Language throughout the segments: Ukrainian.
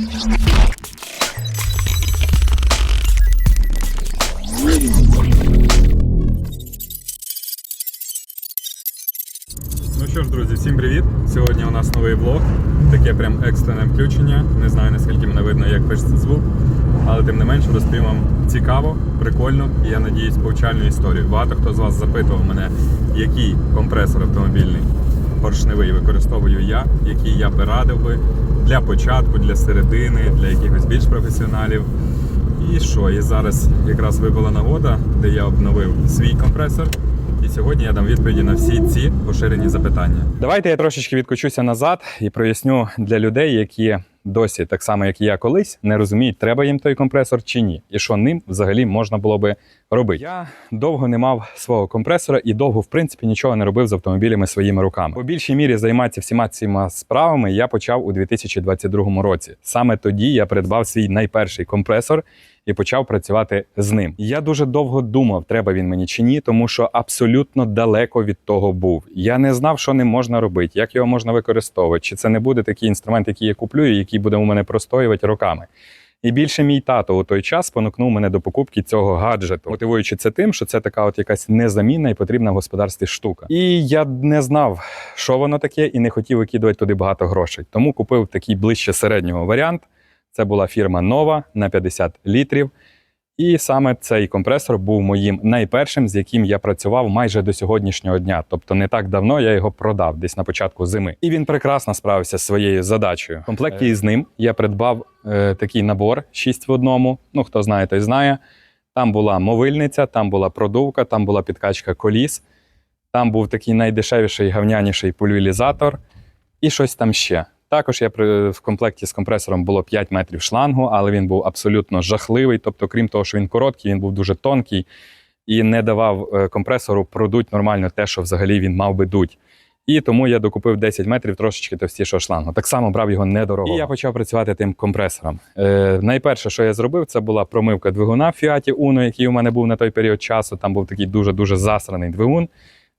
Ну що ж, друзі, всім привіт! Сьогодні у нас новий влог. Таке прям екстрене включення. Не знаю наскільки мене видно, як пишеться звук, але тим не менше розповім вам цікаво, прикольно і я надіюсь повчальну історію. Багато хто з вас запитував мене, який компресор автомобільний поршневий використовую я, який я би радив би для початку, для середини, для якихось більш професіоналів. І що? І зараз якраз випала нагода, де я обновив свій компресор. І сьогодні я дам відповіді на всі ці поширені запитання. Давайте я трошечки відкочуся назад і проясню для людей, які досі, так само як і я колись, не розуміють, треба їм той компресор чи ні, і що ним взагалі можна було би робити. Я довго не мав свого компресора і довго, в принципі, нічого не робив з автомобілями своїми руками. По більшій мірі займатися всіма цими справами я почав у 2022 році. Саме тоді я придбав свій найперший компресор і почав працювати з ним. Я дуже довго думав, треба він мені чи ні, тому що абсолютно далеко від того був. Я не знав, що ним можна робити, як його можна використовувати, чи це не буде такий інструмент, який я куплю, і який буде у мене простоювати роками. І більше мій тато у той час спонукнув мене до покупки цього гаджету, мотивуючи це тим, що це така от якась незамінна і потрібна в господарстві штука. І я не знав, що воно таке, і не хотів викидувати туди багато грошей. Тому купив такий ближче середнього варіант. Це була фірма Nova на 50 літрів. І саме цей компресор був моїм найпершим, з яким я працював майже до сьогоднішнього дня. Тобто не так давно я його продав, десь на початку зими. І він прекрасно справився з своєю задачею. В комплекті із ним я придбав е, такий набор 6 в одному. Ну, хто знає, той знає. Там була мовильниця, там була продувка, там була підкачка коліс, там був такий найдешевіший гавняніший пульверізатор і щось там ще. Також я при в комплекті з компресором було 5 метрів шлангу, але він був абсолютно жахливий. Тобто, крім того, що він короткий, він був дуже тонкий і не давав е, компресору продуть нормально те, що взагалі він мав би дуть. І тому я докупив 10 метрів трошечки товстішого шлангу. Так само брав його недорого. І я почав працювати тим компресором. Е, найперше, що я зробив, це була промивка двигуна в Fiat Uno, який у мене був на той період часу. Там був такий дуже-дуже засраний двигун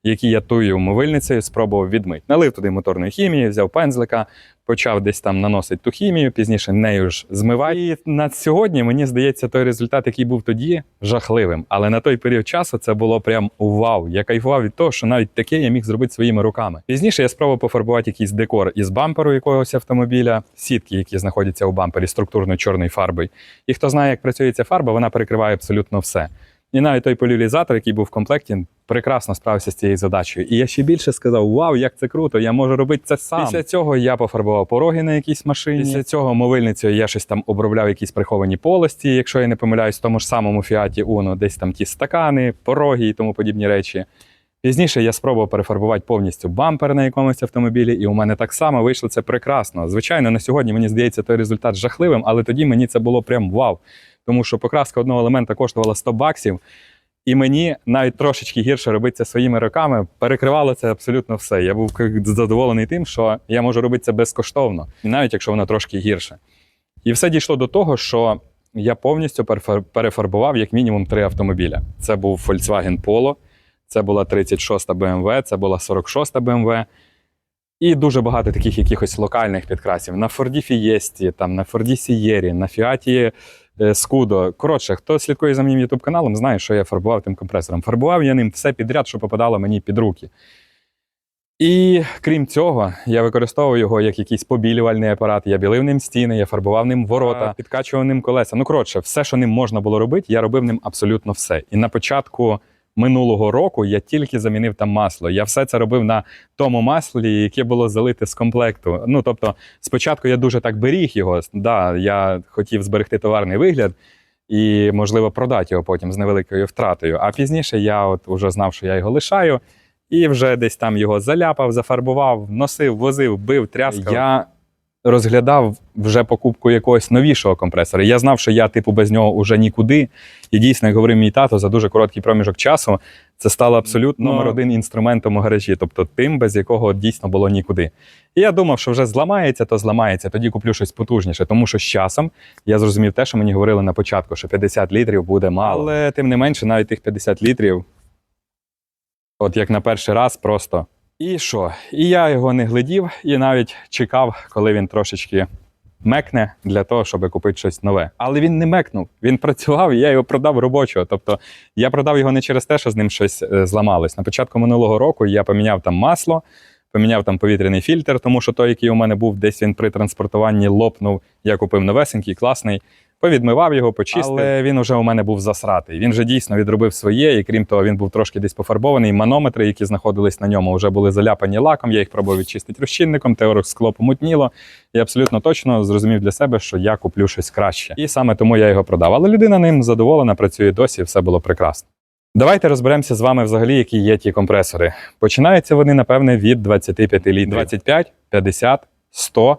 який я тую мовильницею спробував відмити. Налив туди моторної хімії, взяв пензлика, почав десь там наносити ту хімію, пізніше нею ж змивати. І на сьогодні мені здається, той результат, який був тоді, жахливим. Але на той період часу це було прям вау. Я кайфував від того, що навіть таке я міг зробити своїми руками. Пізніше я спробував пофарбувати якийсь декор із бамперу якогось автомобіля, сітки, які знаходяться у бампері структурно чорної фарбою. І хто знає, як працює ця фарба, вона перекриває абсолютно все. І навіть той поляризатор, який був в комплекті, прекрасно справився з цією задачею. І я ще більше сказав: Вау, як це круто! Я можу робити це сам. Після цього я пофарбував пороги на якійсь машині. Після цього мовильницею я щось там обробляв якісь приховані полості, якщо я не помиляюсь, в тому ж самому Фіаті Uno, десь там ті стакани, пороги і тому подібні речі. Пізніше я спробував перефарбувати повністю бампер на якомусь автомобілі, і у мене так само вийшло це прекрасно. Звичайно, на сьогодні мені здається той результат жахливим, але тоді мені це було прям вау. Тому що покраска одного елемента коштувала 100 баксів, і мені навіть трошечки гірше робити це своїми руками перекривало це абсолютно все. Я був задоволений тим, що я можу робити це безкоштовно, і навіть якщо воно трошки гірше. І все дійшло до того, що я повністю перефарбував як мінімум три автомобіля. Це був Volkswagen Polo, це була 36 BMW, це була 46 BMW. І дуже багато таких якихось локальних підкрасів на Форді Fiesta, там на Форді Sierra, на Фіаті Скудо. Коротше, хто слідкує за моїм ютуб каналом, знає, що я фарбував тим компресором. Фарбував я ним все підряд, що попадало мені під руки. І крім цього, я використовував його як якийсь побілювальний апарат. Я білив ним стіни, я фарбував ним ворота, підкачував ним колеса. Ну, коротше, все, що ним можна було робити, я робив ним абсолютно все. І на початку минулого року я тільки замінив там масло. Я все це робив на тому маслі, яке було залите з комплекту. Ну тобто, спочатку я дуже так беріг його. Да, я хотів зберегти товарний вигляд. І, можливо, продати його потім з невеликою втратою. А пізніше я от вже знав, що я його лишаю, і вже десь там його заляпав, зафарбував, носив, возив, бив, тряскав. Я розглядав вже покупку якогось новішого компресора. Я знав, що я, типу, без нього вже нікуди. І дійсно, як говорив мій тато, за дуже короткий проміжок часу це стало абсолютно номер один інструментом у гаражі, тобто тим, без якого дійсно було нікуди. І я думав, що вже зламається, то зламається, тоді куплю щось потужніше. Тому що з часом я зрозумів те, що мені говорили на початку, що 50 літрів буде мало. Але тим не менше, навіть тих 50 літрів, от як на перший раз, просто. І що? І я його не глядів, і навіть чекав, коли він трошечки мекне для того, щоб купити щось нове. Але він не мекнув. Він працював, і я його продав робочого. Тобто я продав його не через те, що з ним щось е, зламалось. На початку минулого року я поміняв там масло, поміняв там повітряний фільтр, тому що той, який у мене був, десь він при транспортуванні лопнув. Я купив новесенький, класний. Повідмивав його, почистив. Але він уже у мене був засратий. Він вже дійсно відробив своє, і крім того, він був трошки десь пофарбований. Манометри, які знаходились на ньому, вже були заляпані лаком. Я їх пробував відчистити розчинником, теорик скло помутніло. І абсолютно точно зрозумів для себе, що я куплю щось краще. І саме тому я його продав. Але людина ним задоволена, працює досі, все було прекрасно. Давайте розберемося з вами взагалі, які є ті компресори. Починаються вони, напевне, від 25 літрів. 25, 50, 100,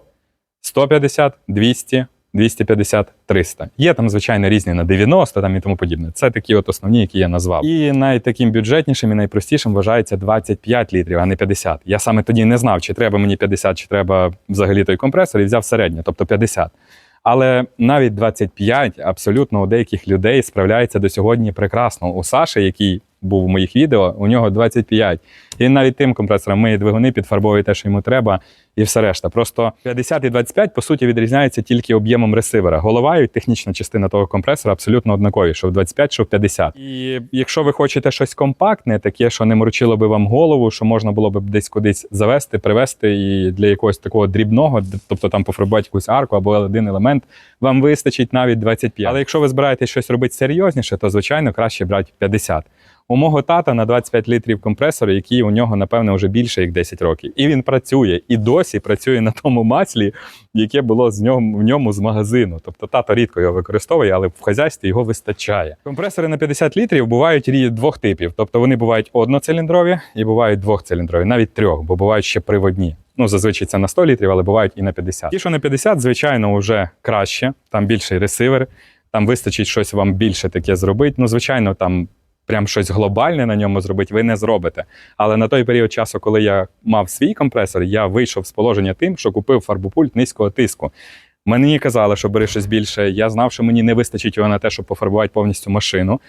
150, 200, 250, 300. Є там, звичайно, різні на 90 там і тому подібне. Це такі от основні, які я назвав. І найтаким бюджетнішим і найпростішим вважається 25 літрів, а не 50. Я саме тоді не знав, чи треба мені 50, чи треба взагалі той компресор, і взяв середнє, тобто 50. Але навіть 25 абсолютно у деяких людей справляється до сьогодні прекрасно. У Саші, який був в моїх відео, у нього 25. І навіть тим компресором миє двигуни, підфарбовує те, що йому треба, і все решта. Просто 50 і 25, по суті, відрізняються тільки об'ємом ресивера. Голова і технічна частина того компресора абсолютно однакові, що в 25, що в 50. І якщо ви хочете щось компактне, таке, що не морочило би вам голову, що можна було б десь кудись завести, привезти, і для якогось такого дрібного, тобто там пофарбувати якусь арку або один елемент, вам вистачить навіть 25. Але якщо ви збираєтесь щось робити серйозніше, то звичайно краще брати 50. У мого тата на 25 літрів компресор, який у нього, напевне, вже більше як 10 років. І він працює, і досі працює на тому маслі, яке було з ньому, в ньому з магазину. Тобто тато рідко його використовує, але в хазяйстві його вистачає. Компресори на 50 літрів бувають двох типів. Тобто вони бувають одноциліндрові і бувають двохциліндрові, навіть трьох, бо бувають ще приводні. Ну, зазвичай це на 100 літрів, але бувають і на 50. Ті, що на 50, звичайно, вже краще, там більший ресивер, там вистачить щось вам більше таке зробити. Ну, звичайно, там прям щось глобальне на ньому зробити, ви не зробите. Але на той період часу, коли я мав свій компресор, я вийшов з положення тим, що купив фарбопульт низького тиску. Мені казали, що бери щось більше. Я знав, що мені не вистачить його на те, щоб пофарбувати повністю машину.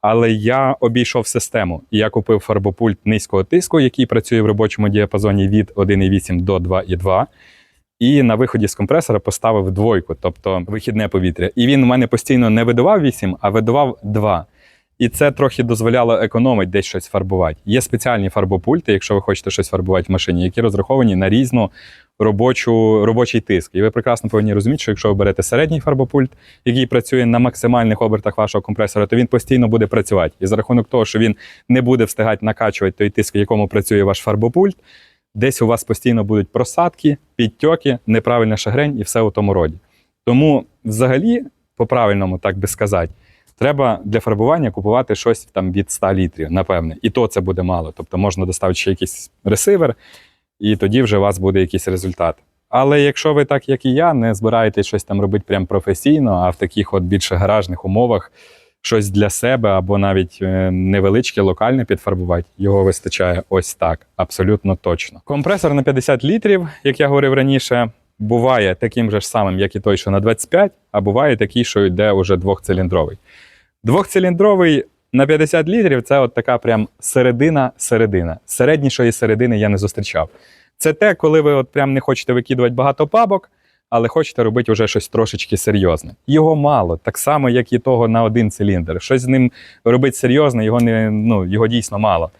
Але я обійшов систему. І я купив фарбопульт низького тиску, який працює в робочому діапазоні від 1,8 до 2,2. І на виході з компресора поставив двойку, тобто вихідне повітря. І він у мене постійно не видував 8, а видував 2. І це трохи дозволяло економити десь щось фарбувати. Є спеціальні фарбопульти, якщо ви хочете щось фарбувати в машині, які розраховані на різну робочу, робочий тиск. І ви прекрасно повинні розуміти, що якщо ви берете середній фарбопульт, який працює на максимальних обертах вашого компресора, то він постійно буде працювати. І за рахунок того, що він не буде встигати накачувати той тиск, в якому працює ваш фарбопульт, десь у вас постійно будуть просадки, підтьоки, неправильна шагрень і все у тому роді. Тому, взагалі, по-правильному, так би сказати, треба для фарбування купувати щось там від 100 літрів, напевне. І то це буде мало. Тобто можна доставити ще якийсь ресивер, і тоді вже у вас буде якийсь результат. Але якщо ви, так як і я, не збираєтесь щось там робити прям професійно, а в таких от більше гаражних умовах щось для себе або навіть е, невеличке локальне підфарбувати, його вистачає ось так, абсолютно точно. Компресор на 50 літрів, як я говорив раніше, буває таким же ж самим, як і той, що на 25, а буває такий, що йде уже двохциліндровий. Двохциліндровий на 50 літрів це от така прям середина-середина. Середнішої середини я не зустрічав. Це те, коли ви от прям не хочете викидувати багато пабок, але хочете робити вже щось трошечки серйозне. Його мало, так само, як і того на один циліндр. Щось з ним робити серйозне, його не ну, його дійсно мало.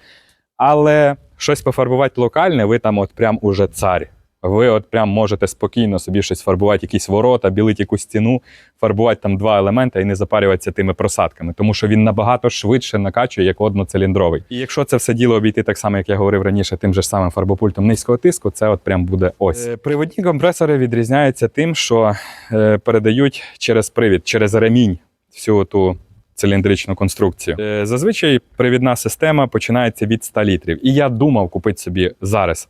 Але щось пофарбувати локальне, ви там от прям уже цар. Ви от прям можете спокійно собі щось фарбувати, якісь ворота, білити якусь стіну, фарбувати там два елементи і не запарюватися тими просадками, тому що він набагато швидше накачує, як одноциліндровий. І якщо це все діло обійти так само, як я говорив раніше, тим же самим фарбопультом низького тиску, це от прям буде ось. Е, Приводні компресори відрізняються тим, що е, передають через привід, через ремінь всю ту циліндричну конструкцію. Е, Зазвичай привідна система починається від 100 літрів. І я думав купити собі зараз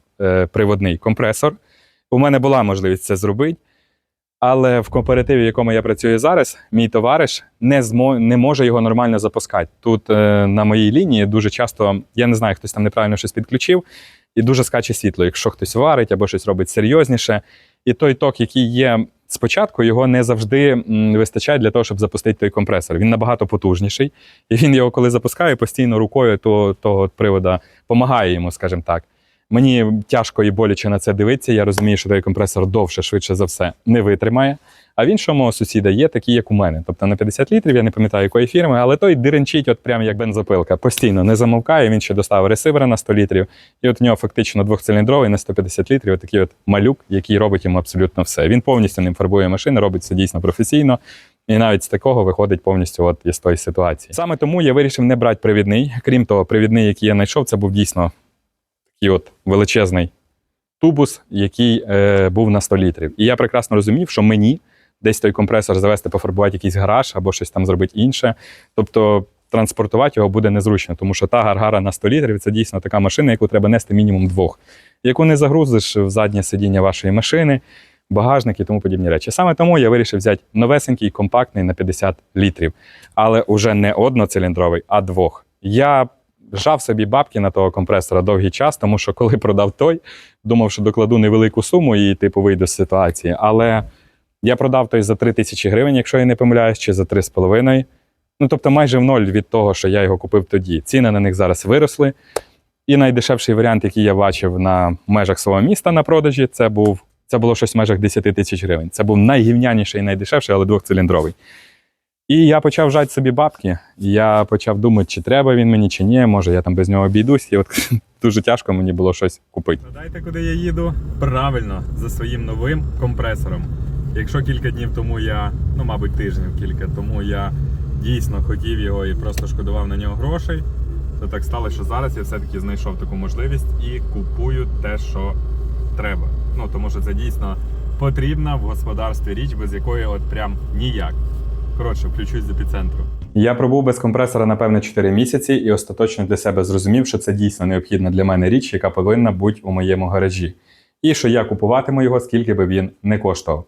приводний компресор. У мене була можливість це зробити. Але в кооперативі, в якому я працюю зараз, мій товариш не змо... не може його нормально запускати. Тут е, на моїй лінії дуже часто, я не знаю, хтось там неправильно щось підключив, і дуже скаче світло, якщо хтось варить або щось робить серйозніше. І той ток, який є спочатку, його не завжди вистачає для того, щоб запустити той компресор. Він набагато потужніший, і він його, коли запускає, постійно рукою того, того привода допомагає йому, скажімо так. Мені тяжко і боляче на це дивитися. Я розумію, що той компресор довше, швидше за все, не витримає. А в іншого мого сусіда є такі, як у мене. Тобто на 50 літрів, я не пам'ятаю якої фірми, але той диренчить, от прям як бензопилка. Постійно не замовкає. Він ще достав ресивера на 100 літрів. І от у нього фактично двохциліндровий на 150 літрів, такий от малюк, який робить йому абсолютно все. Він повністю ним фарбує машини, робить це дійсно професійно. І навіть з такого виходить повністю от із тої ситуації. Саме тому я вирішив не брати привідний. Крім того, привідний, який я знайшов, це був дійсно такий от величезний тубус, який е, був на 100 літрів. І я прекрасно розумів, що мені десь той компресор завести, пофарбувати якийсь гараж або щось там зробити інше. Тобто транспортувати його буде незручно, тому що та гаргара на 100 літрів це дійсно така машина, яку треба нести мінімум двох, яку не загрузиш в заднє сидіння вашої машини, багажник і тому подібні речі. Саме тому я вирішив взяти новесенький, компактний на 50 літрів, але уже не одноциліндровий, а двох. Я жав собі бабки на того компресора довгий час, тому що коли продав той, думав, що докладу невелику суму і типу вийду з ситуації. Але я продав той за 3 тисячі гривень, якщо я не помиляюсь, чи за 3,5. Ну, тобто майже в ноль від того, що я його купив тоді. Ціни на них зараз виросли. І найдешевший варіант, який я бачив на межах свого міста на продажі, це був це було щось в межах 10 тисяч гривень. Це був найгівняніший і найдешевший, але двохциліндровий. І я почав жати собі бабки. Я почав думати, чи треба він мені, чи ні. Може, я там без нього обійдусь. І от дуже тяжко мені було щось купити. Гадайте, куди я їду? Правильно, за своїм новим компресором. Якщо кілька днів тому я, ну мабуть, тижнів кілька тому я дійсно хотів його і просто шкодував на нього грошей, то так сталося, що зараз я все-таки знайшов таку можливість і купую те, що треба. Ну тому що це дійсно потрібна в господарстві річ, без якої от прям ніяк. Коротше, включусь з епіцентру. Я пробув без компресора напевне 4 місяці і остаточно для себе зрозумів, що це дійсно необхідна для мене річ, яка повинна бути у моєму гаражі. І що я купуватиму його, скільки би він не коштував.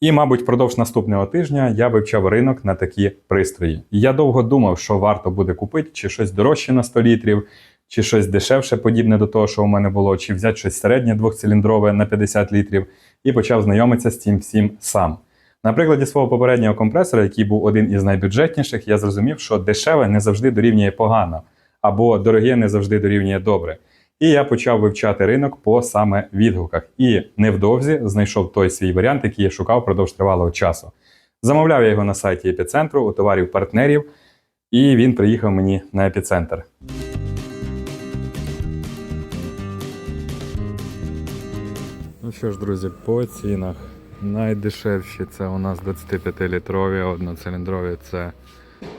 І, мабуть, впродовж наступного тижня я вивчав ринок на такі пристрої. Я довго думав, що варто буде купити, чи щось дорожче на 100 літрів, чи щось дешевше, подібне до того, що у мене було, чи взяти щось середнє двохциліндрове на 50 літрів, і почав знайомитися з цим всім сам. На прикладі свого попереднього компресора, який був один із найбюджетніших, я зрозумів, що дешеве не завжди дорівнює погано, або дороге не завжди дорівнює добре. І я почав вивчати ринок по саме відгуках. І невдовзі знайшов той свій варіант, який я шукав впродовж тривалого часу. Замовляв я його на сайті епіцентру у товарів партнерів, і він приїхав мені на епіцентр. Ну що ж, друзі, по цінах. Найдешевші це у нас 25-літрові, одноциліндрові це,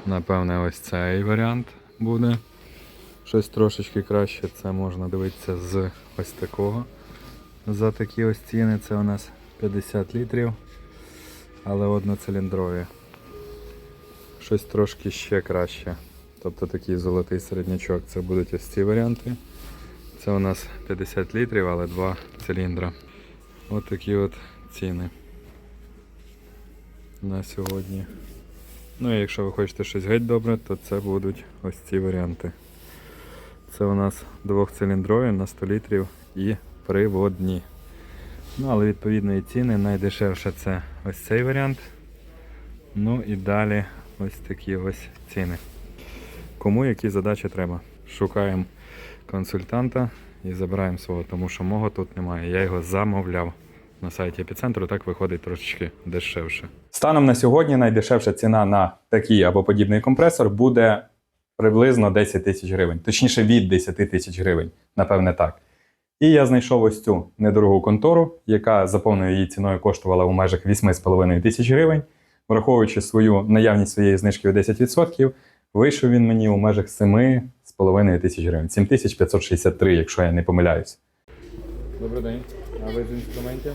напевне, ось цей варіант буде. Щось трошечки краще, це можна дивитися з ось такого. За такі ось ціни це у нас 50 літрів, але одноциліндрові. Щось трошки ще краще. Тобто такий золотий середнячок. Це будуть ось ці варіанти. Це у нас 50 літрів, але два циліндра. Ось такі от ціни на сьогодні. Ну і якщо ви хочете щось геть добре, то це будуть ось ці варіанти. Це у нас двохциліндрові на 100 літрів і приводні. Ну, але відповідної ціни найдешевше це ось цей варіант. Ну і далі ось такі ось ціни. Кому які задачі треба? Шукаємо консультанта і забираємо свого, тому що мого тут немає. Я його замовляв на сайті епіцентру, так виходить трошечки дешевше. Станом на сьогодні найдешевша ціна на такий або подібний компресор буде приблизно 10 тисяч гривень, точніше від 10 тисяч гривень, напевне так. І я знайшов ось цю недорогу контору, яка за повною її ціною коштувала у межах 8,5 тисяч гривень. Враховуючи свою наявність своєї знижки у 10%, вийшов він мені у межах 7,5 тисяч гривень. 7563, якщо я не помиляюсь. Добрий день. А ви з інструментів?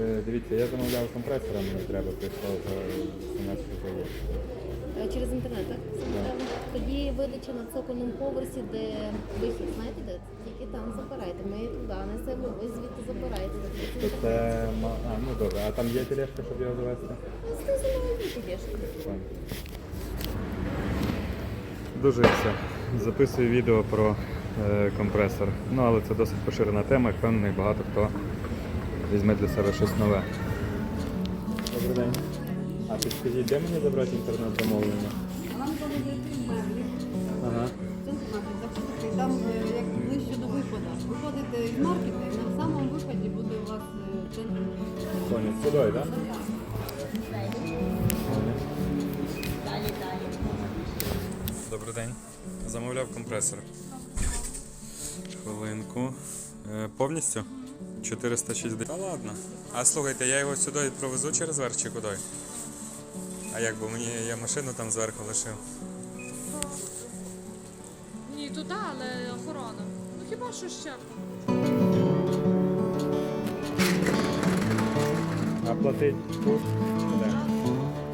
Е, Дивіться, я замовляв компресора, мені треба прийшло за 17 гривень. Е, Через інтернет, так? Замовляли? Тоді видача на цокольному поверсі, де вихід, знаєте, де? Тільки там забирайте. Ми туди несемо, ви звідти забираєте. То це ма- а, ну добре, а там є тележка, щоб його довести? Дуже все. Записую відео про е, компресор. Ну, але це досить поширена тема, і впевнений, багато хто візьме для себе щось нове. Добрий день. А підскажіть, де мені забрати інтернет замовлення? Ага. центр напрямок, заходите, і там е, як ближче до виходу. Виходите із маркета, і на самому виході буде у вас е, центр. Соня, сюди, так? Добрий день. Замовляв компресор. Хвилинку. Е, повністю? 460. Та ладно. А слухайте, я його сюди провезу через верх чи куди? А як, бо мені я машину там зверху лишив. Ні, туди, але охорона. Ну хіба що ще? А платить тут? Де?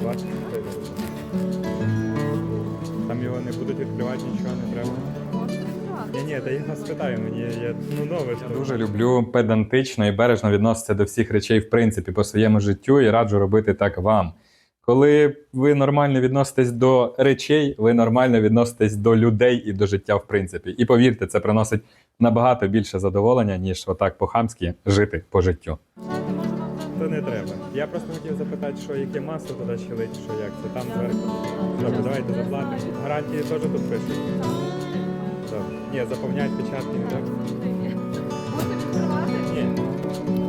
20 Там його не будуть відкривати, нічого не треба. Ні, ні, та я вас питаю, мені я ну нове. Я дуже люблю педантично і бережно відноситися до всіх речей, в принципі, по своєму життю і раджу робити так вам. Коли ви нормально відноситесь до речей, ви нормально відноситесь до людей і до життя, в принципі. І повірте, це приносить набагато більше задоволення, ніж отак по-хамськи жити по життю. То не треба. Я просто хотів запитати, що яке масло туди ще лить, що як це там зверху. Добре, давайте заплатимо. Гарантії теж тут пишуть. Ні, заповняють печатки треба. Можете відкривати? Ні.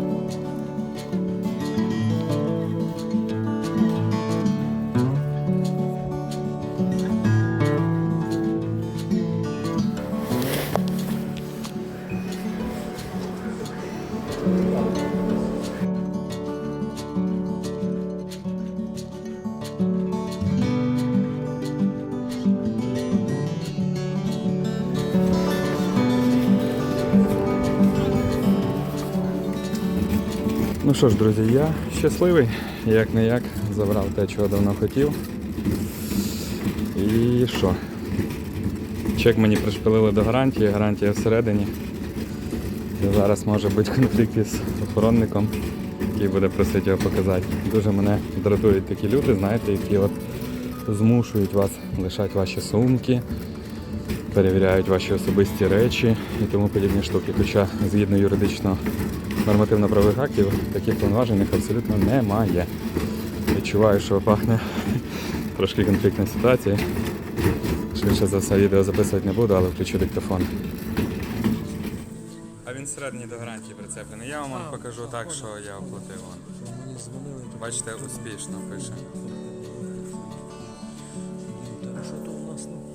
Ну що ж, друзі, я щасливий, як не як, забрав те, чого давно хотів. І що? Чек мені пришпилили до гарантії, гарантія всередині. Зараз може бути конфлікт із охоронником, який буде просити його показати. Дуже мене дратують такі люди, знаєте, які от змушують вас лишати ваші сумки, перевіряють ваші особисті речі і тому подібні штуки. Хоча згідно юридичного нормативно-правових актів таких повноважень абсолютно немає. Відчуваю, що пахне трошки конфліктна ситуація. Швидше за все відео записувати не буду, але включу диктофон. А він середній до гарантії прицеплений. Я вам покажу так, що я оплатив. Бачите, успішно пише.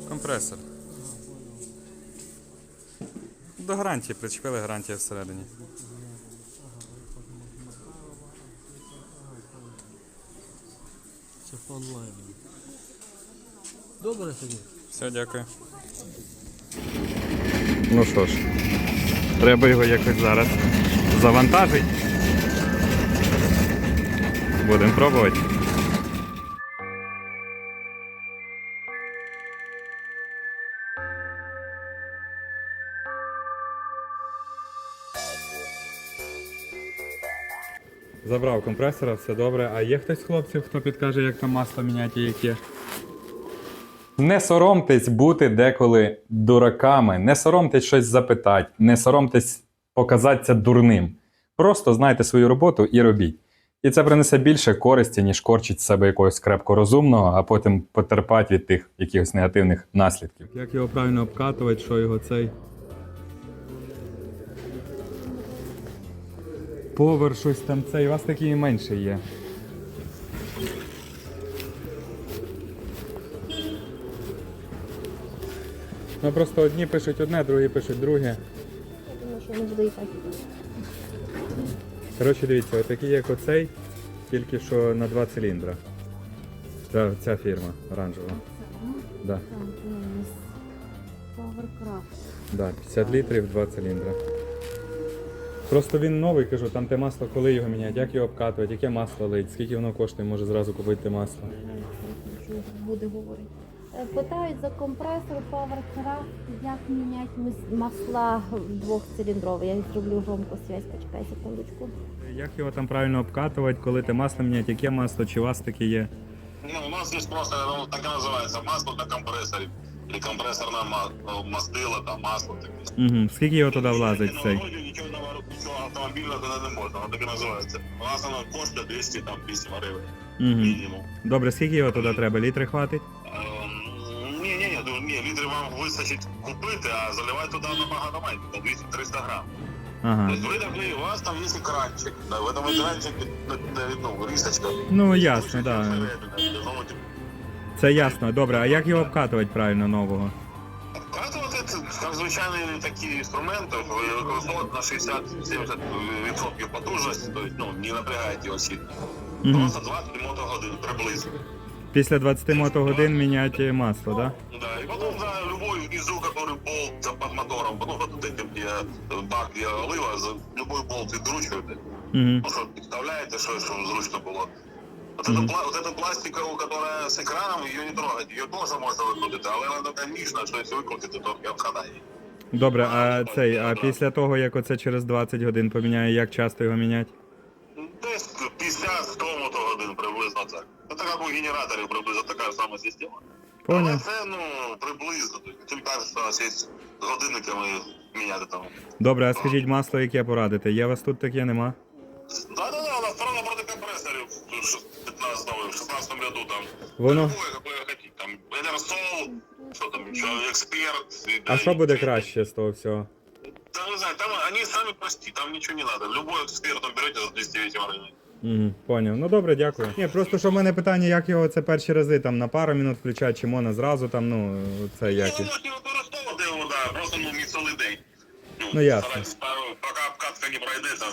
Компресор. До гарантії причепили гарантія всередині. Онлайну. Добре тоді. Все, дякую. Ну що ж, треба його якось зараз завантажити. Будемо пробувати. Забрав компресора, все добре. А є хтось з хлопців, хто підкаже, як там масло міняти, і яке? Не соромтесь бути деколи дураками, не соромтесь щось запитати, не соромтесь показатися дурним. Просто знайте свою роботу і робіть. І це принесе більше користі, ніж корчить з себе якогось крепко розумного, а потім потерпати від тих якихось негативних наслідків. Як його правильно обкатувати, що його цей. Повер, щось там цей. У вас такі і менше є. Ну просто одні пишуть одне, другі пишуть друге. Я думаю, що і так. Коротше, дивіться, отакі як оцей, тільки що на два циліндра. Та, ця фірма оранжева. Да, Так, у Powercraft. да, 50 літрів, два циліндра. Просто він новий, кажу, там те масло, коли його міняти, як його обкатувати, яке масло лить, скільки воно коштує, може зразу купити те масло. Буде говорити. Е, Питають за компресор Powercraft, як міняти масла двохциліндрові. Я зроблю громко связь, почекай секундочку. Як його там правильно обкатувати, коли те масло міняти, яке масло, чи у вас таке є? Ну, у нас есть просто, ну, так и называется, масло. Или компрессорное ма- э, мастило, там масло. таке. Угу. Скільки його туди влазить Ну, цей? Вроде нічого, автомобільного туди не можна, воно так і називається. У нас воно коштує 200 там 8 гривень Угу. мінімум. Добре, скільки його туди треба? Літри хватить? Ем, Ні, ні, ні, ні, літри вам вистачить купити, а заливати туди набагато менше, 200-300 грам. Ага. Тобто ви такий, у вас там є екранчик, да, в этом екранчике ну, рисочка. Ну ясно, так. Да. Це ясно. Добре, а як його обкатувати правильно нового? Вкатувати це як звичайний такий інструмент, ви використовуєте на 60-70% потужності, тобто ну, не напрягаєте його сильно. Угу. Просто 20 мотогодин приблизно. Після 20 мотогодин міняти масло, так? Да, и потом за любой внизу, который болт за под мотором, ну вот этим, где э, бак, где олива, за любой болт відкручуєте. Да? Угу. Ну що, підставляєте, що, щоб зручно було. Вот, Мгм. эту, пла- вот эту пластикову, которая с экраном, ее не трогать, ее тоже можно выкрутить, але вона така ніжна, що якщо викрутити, то я вкладає. Добре, а цей, а після того, як оце через 20 годин поміняє, як часто його міняти? Десь 50-100 мотогодин приблизно так. Це як у генераторів приблизно така ж сама система. Але Поняв. це, ну, приблизно. Тим паче, що у нас є з годинниками міняти там. Добре, а скажіть масло, яке порадите? Є у вас тут таке, нема? Да-да-да, там. Воно. Любое, какое хотите. Там Энерсол, что там еще, Эксперт. и- А да, що и- буде краще з того всього? Да, не знаю, там они сами прости, там ничего не надо. Любой эксперт там берете за 209 гривен. Угу, поняв. Ну добре, дякую. Ні, просто що в мене питання, як його це перші рази там на пару минут включати, чи можна зразу там, ну, це Ну, якість. можете використовувати його, да, просто ну, не цілий день. Ну, ясно. старайтесь пару, поки обкатка не пройде, там,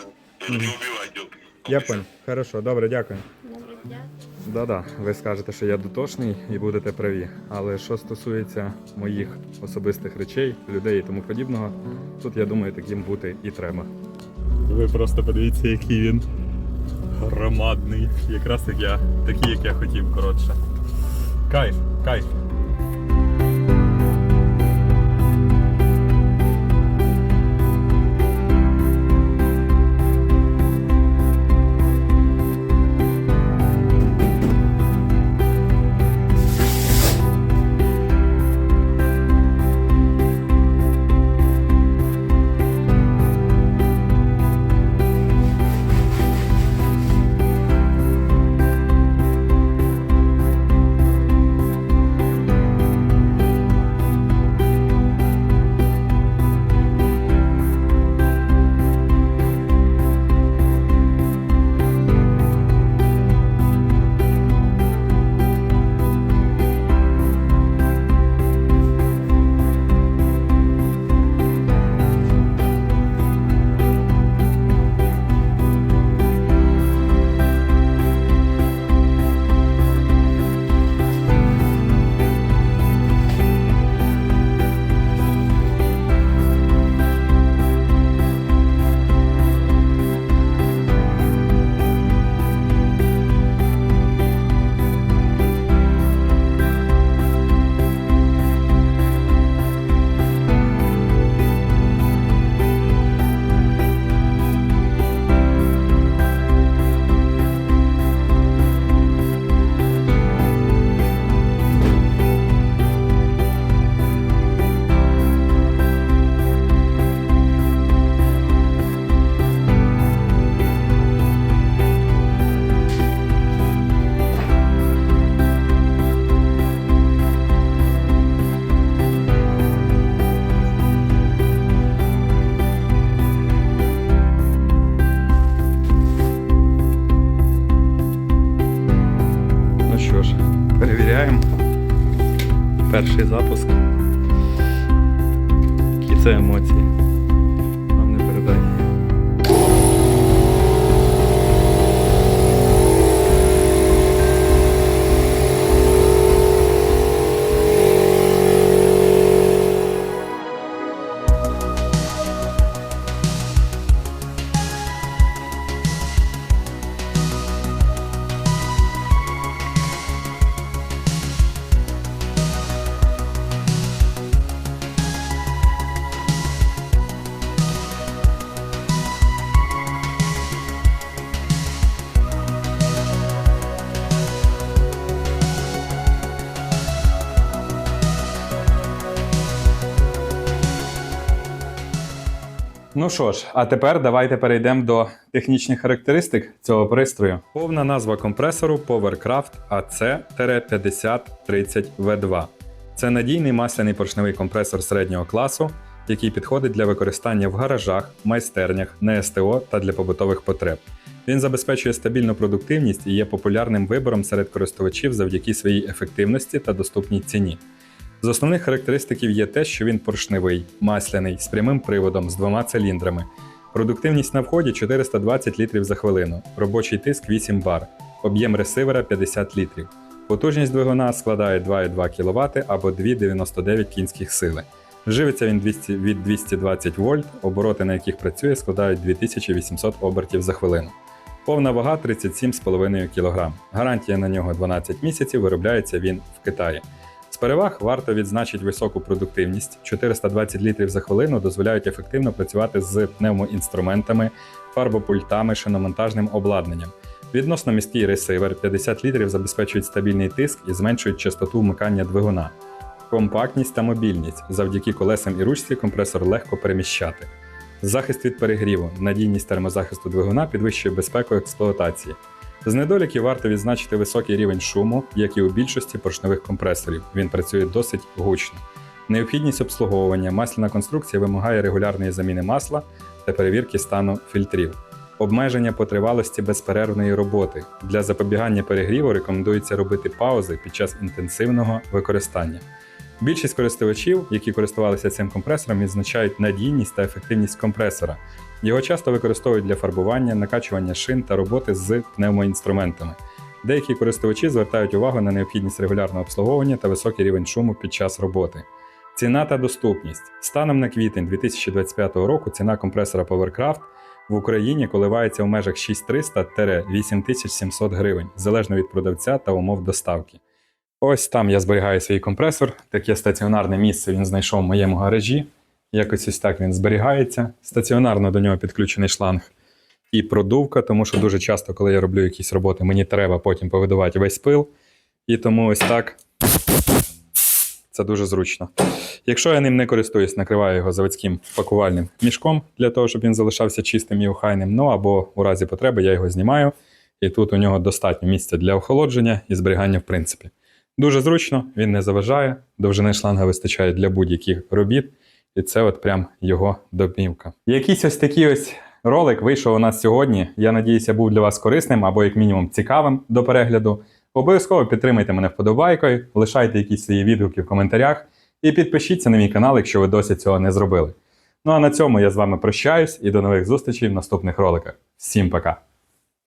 Мгм. не убивайте його. Я понял. Хорошо, добре, дякую. Добре, дякую. Да-да, ви скажете, що я дотошний і будете праві. Але що стосується моїх особистих речей, людей і тому подібного, тут я думаю, таким бути і треба. Ви просто подивіться, який він громадний. Якраз як я, такий, як я хотів, коротше. Кайф, кайф. Перший запуск. Які це емоції? Ну що ж, а тепер давайте перейдемо до технічних характеристик цього пристрою. Повна назва компресору PowerCraft AC-5030V2. Це надійний масляний поршневий компресор середнього класу, який підходить для використання в гаражах, майстернях, на СТО та для побутових потреб. Він забезпечує стабільну продуктивність і є популярним вибором серед користувачів завдяки своїй ефективності та доступній ціні. З основних характеристиків є те, що він поршневий, масляний, з прямим приводом з двома циліндрами. Продуктивність на вході 420 літрів за хвилину, робочий тиск 8 бар, об'єм ресивера 50 літрів. Потужність двигуна складає 2,2 кВт або 2,99 кінських сили. Живиться він 200, від 220 вольт, обороти на яких працює складають 2800 обертів за хвилину. Повна вага 37,5 кг. Гарантія на нього 12 місяців, виробляється він в Китаї. Переваг варто відзначити високу продуктивність. 420 літрів за хвилину дозволяють ефективно працювати з пневмоінструментами, фарбопультами, шиномонтажним обладнанням. Відносно міський ресивер 50 літрів забезпечують стабільний тиск і зменшують частоту вмикання двигуна. Компактність та мобільність. Завдяки колесам і ручці компресор легко переміщати. Захист від перегріву, надійність термозахисту двигуна підвищує безпеку експлуатації. З недоліків варто відзначити високий рівень шуму, як і у більшості поршневих компресорів. Він працює досить гучно. Необхідність обслуговування. Масляна конструкція вимагає регулярної заміни масла та перевірки стану фільтрів. Обмеження по тривалості безперервної роботи. Для запобігання перегріву рекомендується робити паузи під час інтенсивного використання. Більшість користувачів, які користувалися цим компресором, відзначають надійність та ефективність компресора. Його часто використовують для фарбування, накачування шин та роботи з пневмоінструментами. Деякі користувачі звертають увагу на необхідність регулярного обслуговування та високий рівень шуму під час роботи. Ціна та доступність. Станом на квітень 2025 року ціна компресора PowerCraft в Україні коливається в межах 6300-8700 гривень, залежно від продавця та умов доставки. Ось там я зберігаю свій компресор. Таке стаціонарне місце він знайшов в моєму гаражі. Якось ось так він зберігається. Стаціонарно до нього підключений шланг і продувка, тому що дуже часто, коли я роблю якісь роботи, мені треба потім повидувати весь пил. І тому ось так. Це дуже зручно. Якщо я ним не користуюсь, накриваю його заводським пакувальним мішком для того, щоб він залишався чистим і охайним. Ну або у разі потреби я його знімаю, і тут у нього достатньо місця для охолодження і зберігання, в принципі. Дуже зручно, він не заважає, довжини шланга вистачає для будь-яких робіт, і це от прям його домівка. Якийсь ось такий ось ролик вийшов у нас сьогодні. Я надіюся, був для вас корисним або, як мінімум, цікавим до перегляду. Обов'язково підтримайте мене вподобайкою, лишайте якісь свої відгуки в коментарях і підпишіться на мій канал, якщо ви досі цього не зробили. Ну а на цьому я з вами прощаюсь і до нових зустрічей в наступних роликах. Всім пока!